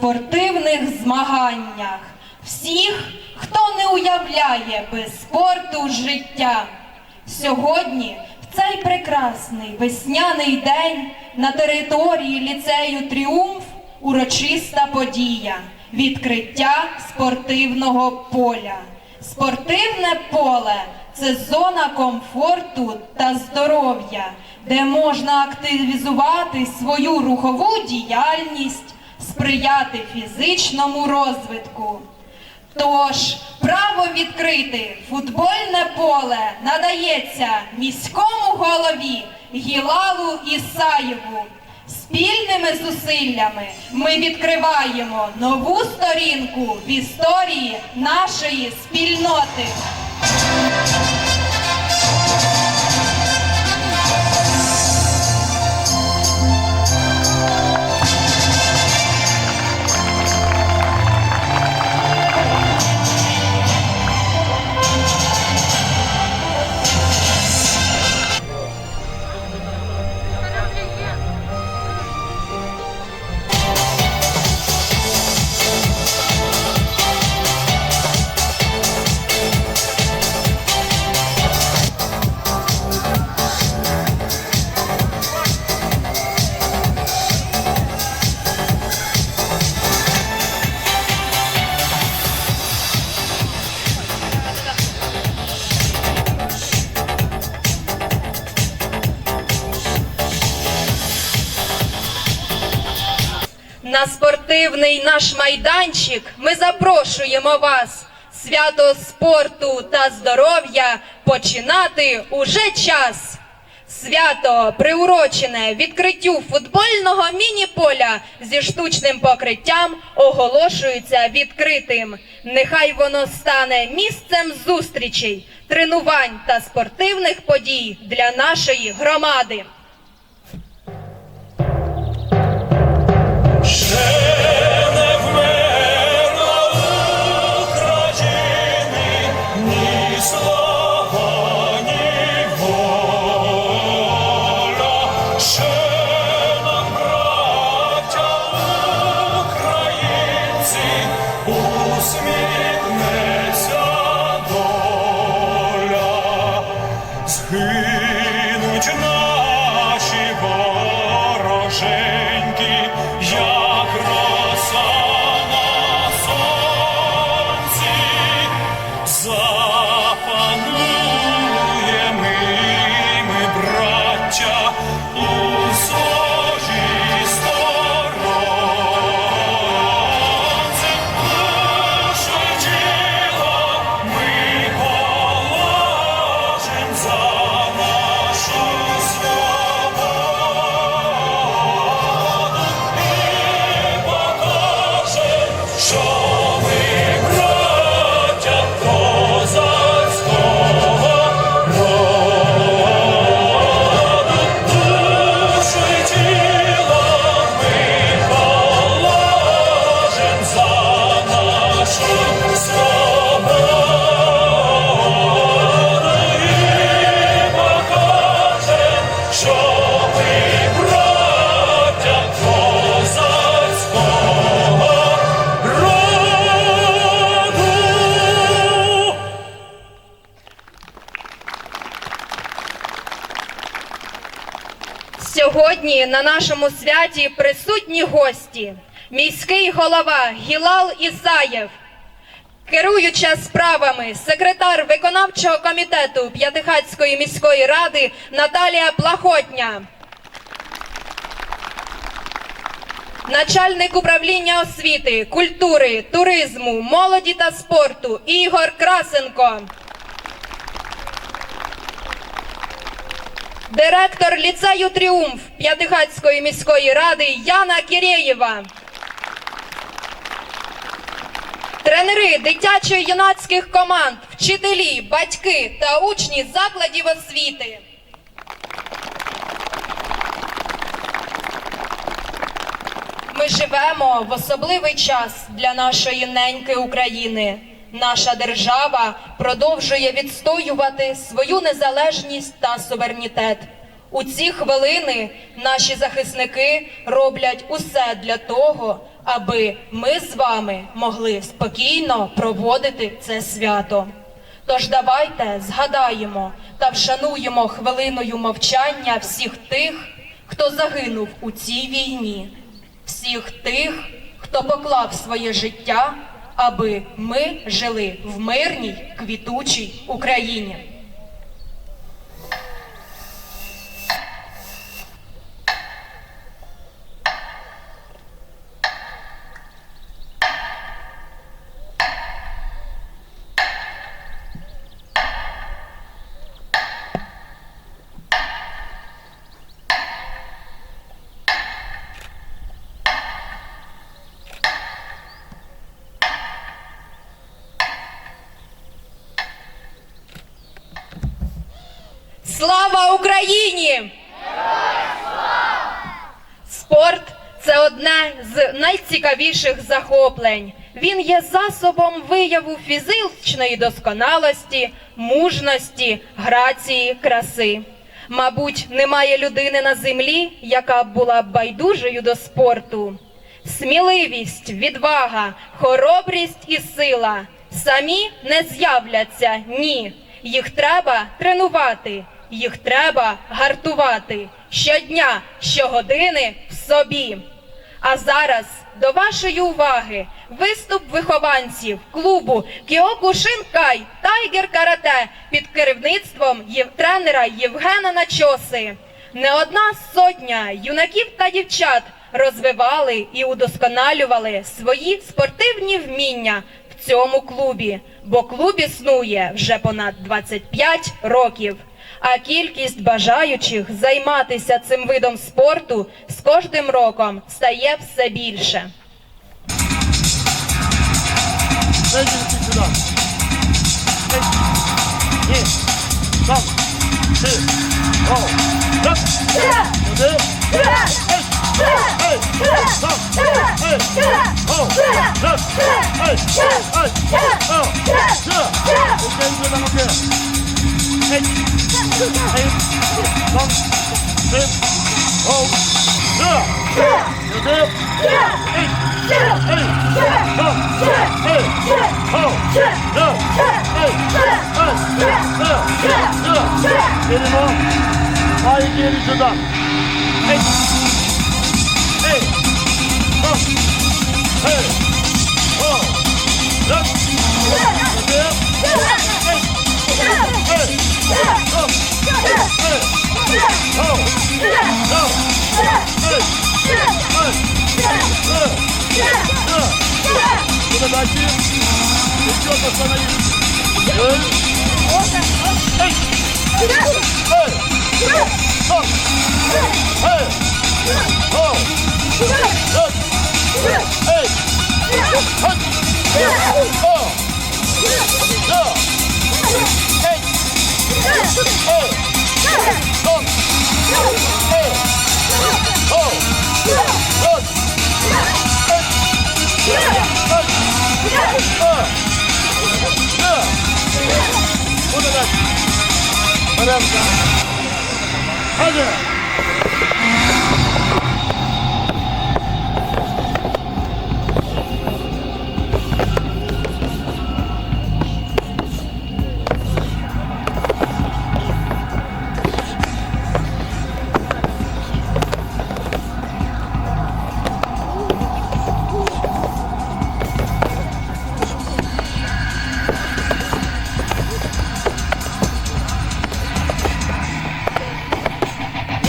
спортивних змаганнях, всіх, хто не уявляє без спорту життя. Сьогодні, в цей прекрасний весняний день, на території ліцею Тріумф урочиста подія відкриття спортивного поля. Спортивне поле це зона комфорту та здоров'я, де можна активізувати свою рухову діяльність, сприяти фізичному розвитку. Тож право відкрити футбольне поле надається міському голові Гілалу Ісаєву. Спільними зусиллями ми відкриваємо нову сторінку в історії нашої спільноти. Спортивний наш майданчик ми запрошуємо вас. Свято спорту та здоров'я починати уже час. Свято приурочене відкриттю футбольного міні-поля зі штучним покриттям оголошується відкритим. Нехай воно стане місцем зустрічей, тренувань та спортивних подій для нашої громади. На нашому святі присутні гості. Міський голова Гілал Ісаєв, керуюча справами секретар виконавчого комітету П'ятихатської міської ради Наталія Плахотня. Начальник управління освіти, культури, туризму, молоді та спорту Ігор Красенко. Директор ліцею Тріумф П'ятихатської міської ради Яна Кірєєва. Тренери дитячо-юнацьких команд, вчителі, батьки та учні закладів освіти. Ми живемо в особливий час для нашої неньки України. Наша держава продовжує відстоювати свою незалежність та суверенітет. У ці хвилини наші захисники роблять усе для того, аби ми з вами могли спокійно проводити це свято. Тож давайте згадаємо та вшануємо хвилиною мовчання всіх тих, хто загинув у цій війні, всіх тих, хто поклав своє життя, аби ми жили в мирній квітучій Україні. Україні! Спорт це одне з найцікавіших захоплень. Він є засобом вияву фізичної досконалості, мужності, грації, краси. Мабуть, немає людини на землі, яка б була байдужою до спорту. Сміливість, відвага, хоробрість і сила самі не з'являться, ні. Їх треба тренувати, їх треба гартувати щодня, щогодини в собі. А зараз до вашої уваги виступ вихованців клубу Кіоку Шинкай Тайгер Карате під керівництвом тренера Євгена Начоси. Не одна сотня юнаків та дівчат розвивали і удосконалювали свої спортивні вміння в цьому клубі, бо клуб існує вже понад 25 років. А кількість бажаючих займатися цим видом спорту з кожним роком стає все більше. Eight, eight, one, six, oh, zero. You do? Eight, eight, one, eight, oh, no, eight, eight, zero, zero. Benim o ay geri sudan. Eight, eight, one, eight. Yeah! Hadi. Hadi.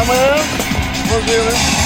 Amanhã, vamos ver, né?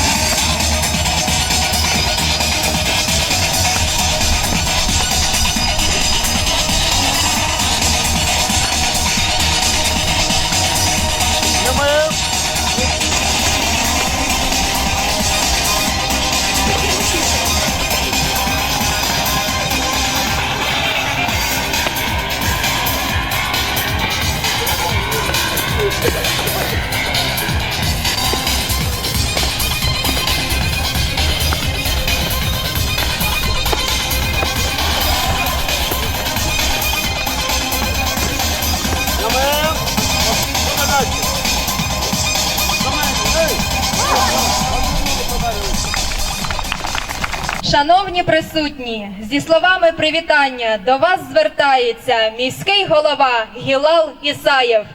Шановні присутні, зі словами привітання до вас звертається міський голова Гілал Ісаєв.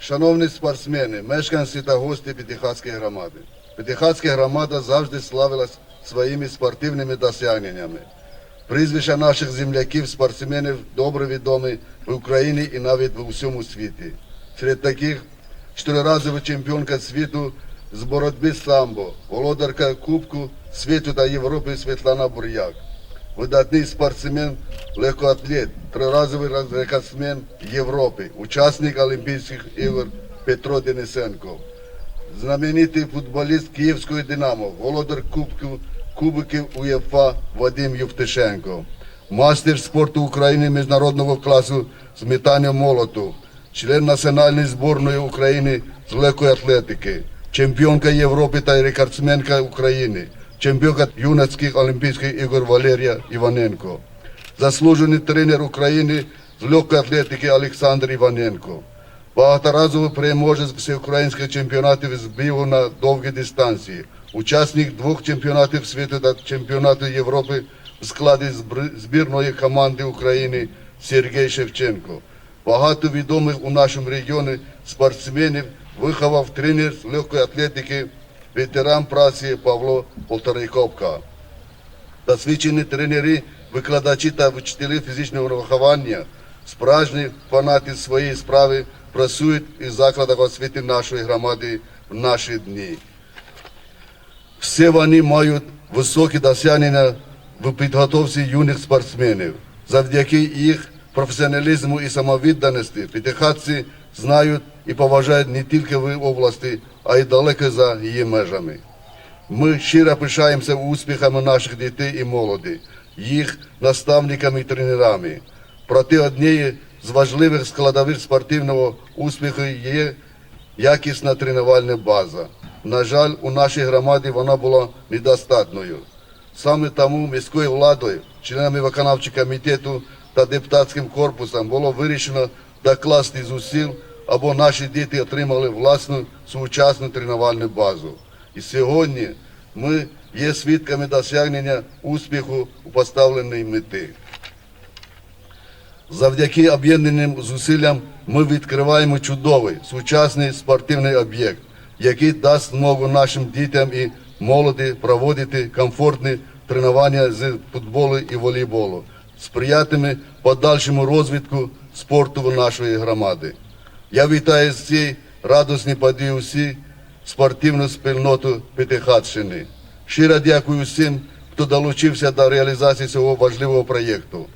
Шановні спортсмени, мешканці та гості П'ятихатської громади. П'ятихатська громада завжди славилась своїми спортивними досягненнями. Прізвища наших земляків, спортсменів добре відомі в Україні і навіть в усьому світі. Серед таких чотириразова чемпіонка світу з боротьби самбо, володарка Кубку світу та Європи Світлана Буряк. Видатний спортсмен, легкоатлет, триразовий рекордсмен Європи, учасник Олімпійських ігор Петро Денисенко, знаменитий футболіст Київської Динамо, володар Кубку, Кубиків УЄФА Вадим Євтишенко, мастер спорту України міжнародного класу з метання молоту, член національної зборної України з легкої атлетики, чемпіонка Європи та рекордсменка України, чемпіонка юнацьких Олімпійських ігор Валерія Іваненко, заслужений тренер України з легкої атлетики Олександр Іваненко, багаторазовий переможець всеукраїнських чемпіонатів з бігу на довгі дистанції, учасник двох чемпіонатів світу та чемпіонату Європи в складі збірної команди України Сергій Шевченко. Багато відомих у нашому регіоні спортсменів виховав тренер з легкої атлетики, ветеран праці Павло Полторайковка. Досвідчені тренери, викладачі та вчителі фізичного виховання, справжні фанати своєї справи працюють із закладах освіти нашої громади в наші дні. Всі вони мають високі досягнення в підготовці юних спортсменів. Завдяки їх професіоналізму і самовідданості п'ятихатці знають і поважають не тільки в області, а й далеко за її межами. Ми щиро пишаємося успіхами наших дітей і молоді, їх наставниками і тренерами. Проте однією з важливих складових спортивного успіху є якісна тренувальна база. На жаль, у нашій громаді вона була недостатньою. Саме тому міською владою, членами виконавчого комітету та депутатським корпусом було вирішено докласти зусиль, або наші діти отримали власну сучасну тренувальну базу. І сьогодні ми є свідками досягнення успіху у поставленій мети. Завдяки об'єднаним зусиллям ми відкриваємо чудовий сучасний спортивний об'єкт, який дасть змогу нашим дітям і молоді проводити комфортні тренування з футболу і волейболу, сприятиме подальшому розвитку спорту нашої громади. Я вітаю з цієї радісні події усі спортивну спільноту П'ятихатщини. Щиро дякую всім, хто долучився до реалізації цього важливого проєкту.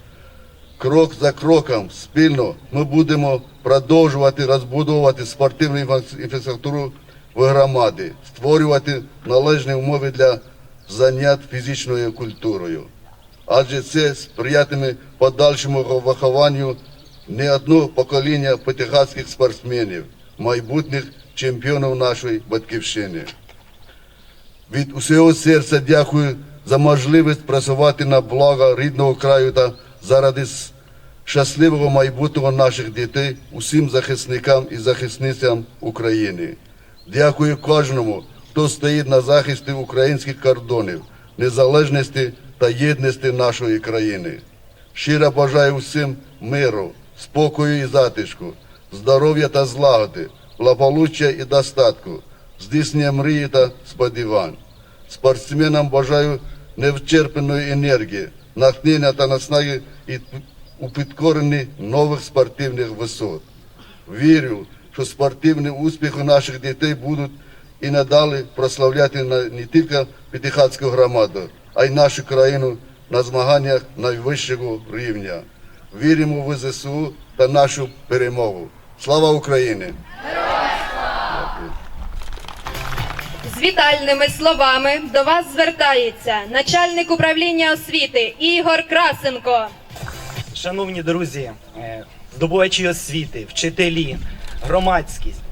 Крок за кроком спільно ми будемо продовжувати розбудовувати спортивну інфраструктуру в громаді, створювати належні умови для занять фізичною культурою. Адже це сприятиме подальшому вихованню не одного покоління п'ятихатських спортсменів, майбутніх чемпіонів нашої батьківщини. Від усього серця дякую за можливість працювати на благо рідного краю та заради щасливого майбутнього наших дітей, усім захисникам і захисницям України. Дякую кожному, хто стоїть на захисті українських кордонів, незалежності та єдності нашої країни. Щиро бажаю всім миру, спокою і затишку, здоров'я та злагоди, благополуччя і достатку, здійснення мрії та сподівань. Спортсменам бажаю невчерпної енергії, натхнення та наснаги і у підкоренні нових спортивних висот. Вірю, що спортивні успіхи наших дітей будуть і надалі прославляти не тільки П'ятихатську громаду, а й нашу країну на змаганнях найвищого рівня. Віримо в ЗСУ та нашу перемогу. Слава Україні! З вітальними словами до вас звертається начальник управління освіти Ігор Красенко. Шановні друзі, е, здобувачі освіти, вчителі, громадськість.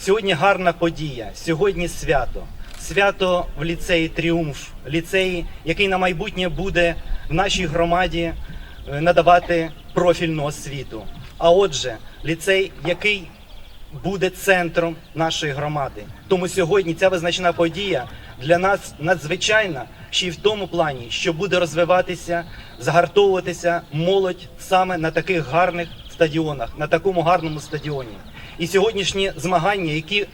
Сьогодні гарна подія, сьогодні свято. Свято в ліцеї Тріумф, ліцеї, який на майбутнє буде в нашій громаді е, надавати профільну освіту. А отже, ліцей, який буде центром нашої громади. Тому сьогодні ця визначна подія для нас надзвичайна ще й в тому плані, що буде розвиватися, загартовуватися молодь саме на таких гарних стадіонах, на такому гарному стадіоні. І сьогоднішні змагання, які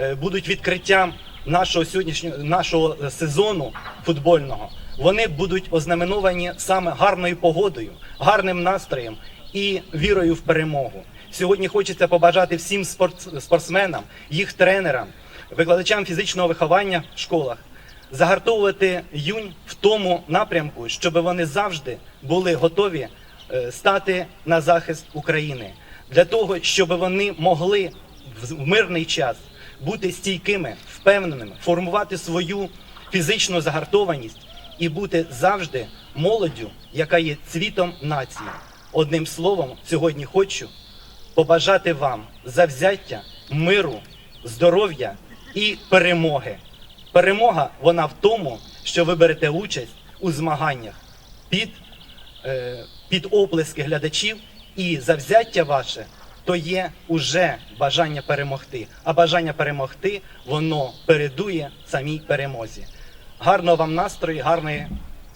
е, будуть відкриттям нашого сьогоднішнього нашого е, сезону футбольного, вони будуть ознаменовані саме гарною погодою, гарним настроєм і вірою в перемогу. Сьогодні хочеться побажати всім спорт- спортсменам, їх тренерам, викладачам фізичного виховання в школах загартовувати юнь в тому напрямку, щоб вони завжди були готові е, стати на захист України, для того, щоб вони могли в мирний час бути стійкими, впевненими, формувати свою фізичну загартованість і бути завжди молоддю, яка є цвітом нації. Одним словом, сьогодні хочу побажати вам завзяття, миру, здоров'я і перемоги. Перемога вона в тому, що ви берете участь у змаганнях під, е, під оплески глядачів, і завзяття ваше то є уже бажання перемогти. А бажання перемогти воно передує самій перемозі. Гарного вам настрою, гарної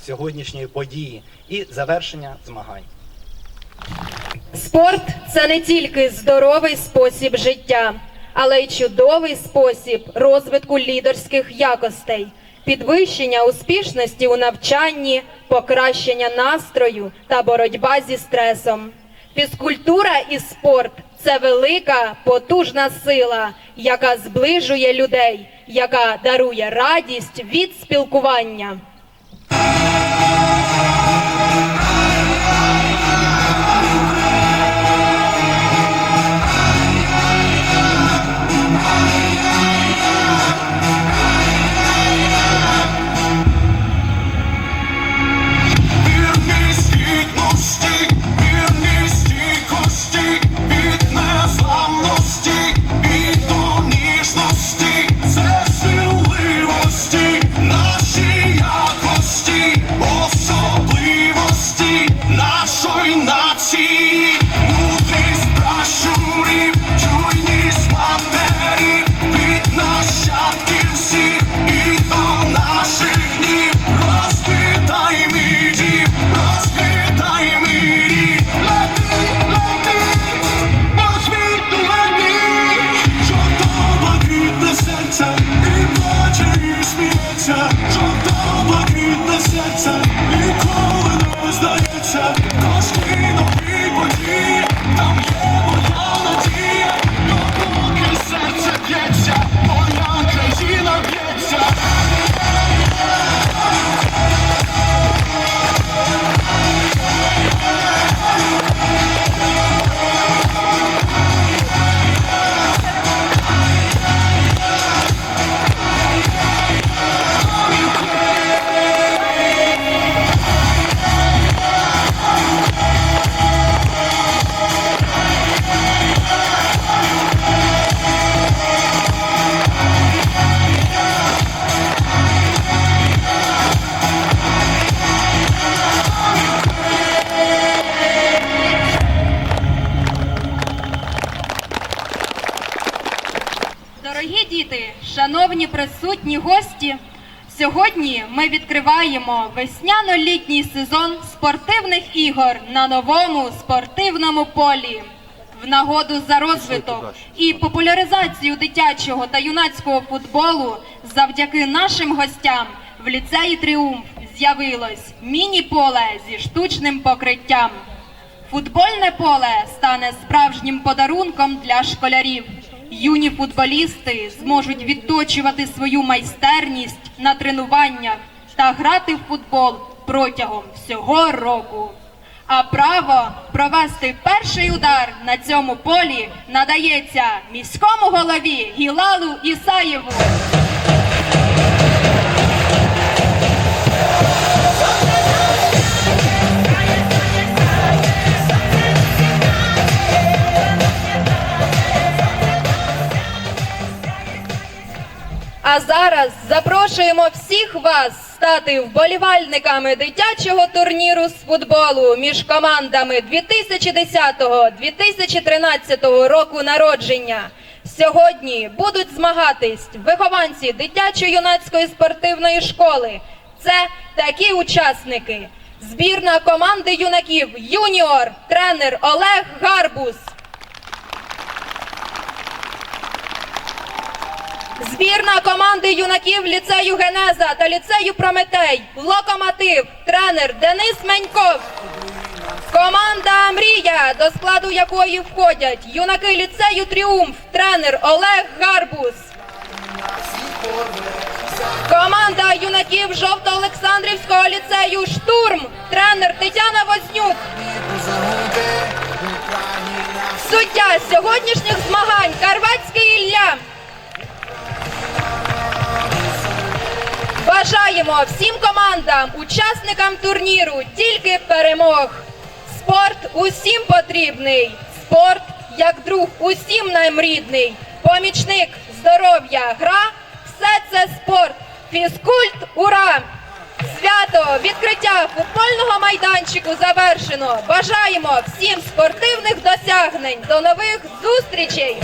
сьогоднішньої події і завершення змагань. Спорт це не тільки здоровий спосіб життя, але й чудовий спосіб розвитку лідерських якостей, підвищення успішності у навчанні, покращення настрою та боротьба зі стресом. Фізкультура і спорт це велика потужна сила, яка зближує людей, яка дарує радість від спілкування. Сьогодні ми відкриваємо весняно-літній сезон спортивних ігор на новому спортивному полі. В нагоду за розвиток і популяризацію дитячого та юнацького футболу завдяки нашим гостям в ліцеї Тріумф з'явилось міні-поле зі штучним покриттям. Футбольне поле стане справжнім подарунком для школярів. Юні футболісти зможуть відточувати свою майстерність на тренуваннях та грати в футбол протягом всього року. А право провести перший удар на цьому полі надається міському голові Гілалу Ісаєву. А зараз запрошуємо всіх вас стати вболівальниками дитячого турніру з футболу між командами 2010-2013 року народження. Сьогодні будуть змагатись вихованці дитячо-юнацької спортивної школи. Це такі учасники. Збірна команди юнаків Юніор, тренер Олег Гарбус. Збірна команди юнаків ліцею Генеза та ліцею Прометей. Локомотив, тренер Денис Меньков. Команда Мрія, до складу якої входять юнаки ліцею Тріумф, тренер Олег Гарбус. Команда юнаків Жовто-Олександрівського ліцею Штурм, тренер Тетяна Вознюк. Суддя сьогоднішніх змагань Карвацький Ілля. Бажаємо всім командам, учасникам турніру тільки перемог. Спорт усім потрібний. Спорт як друг усім нам рідний. Помічник, здоров'я, гра все це спорт. Фізкульт, ура! Свято відкриття футбольного майданчику завершено. Бажаємо всім спортивних досягнень. До нових зустрічей!